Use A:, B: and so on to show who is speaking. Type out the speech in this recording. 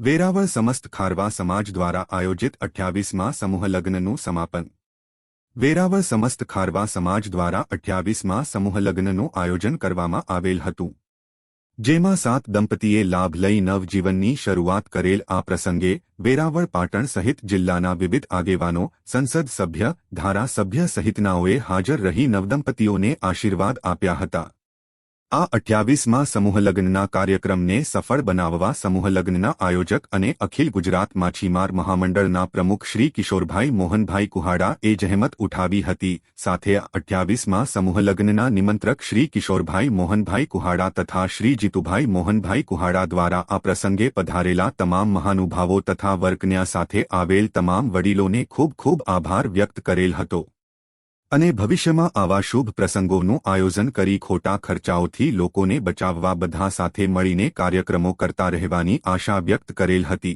A: વેરાવળ સમસ્ત ખારવા સમાજ દ્વારા આયોજિત અઠ્યાવીસમાં સમૂહલગ્નનું સમાપન. વેરાવળ સમસ્ત ખારવા સમાજ દ્વારા અઠ્યાવીસમાં સમૂહલગ્નનું આયોજન કરવામાં આવેલ હતું. જેમાં સાત દંપતીએ લાભ લઈ નવજીવનની શરૂઆત કરેલ આ પ્રસંગે વેરાવળ પાટણ સહિત જિલ્લાના વિવિધ આગેવાનો, સંસદ સભ્ય, ધારાસભ્ય સહિતનાઓએ હાજર રહી નવદંપતીઓને આશીર્વાદ આપ્યા હતા. આ અઠ્યાવીસમાં સમૂહલગ્નના કાર્યક્રમને સફળ બનાવવા સમૂહલગ્નના આયોજક અને અખિલ ગુજરાત માછીમાર મહામંડળના પ્રમુખ શ્રી કિશોરભાઈ મોહનભાઈ કુહાડા એ જહેમત ઉઠાવી હતી. સાથે અઠ્યાવીસમાં સમૂહલગ્નના નિમંત્રક શ્રી કિશોરભાઈ મોહનભાઈ કુહાડા તથા શ્રી જીતુભાઈ મોહનભાઈ કુહાડા દ્વારા આ પ્રસંગે પધારેલા તમામ મહાનુભાવો તથા વર્કન્યા સાથે આવેલ તમામ વડીલોને ખૂબ ખૂબ આભાર વ્યક્ત કરેલ હતો. અને ભવિષ્યમાં આવા શુભ પ્રસંગોનું આયોજન કરી ખોટા ખર્ચાઓથી લોકોને બચાવવા બધા સાથે મળીને કાર્યક્રમો કરતા રહેવાની આશા વ્યક્ત કરેલ હતી.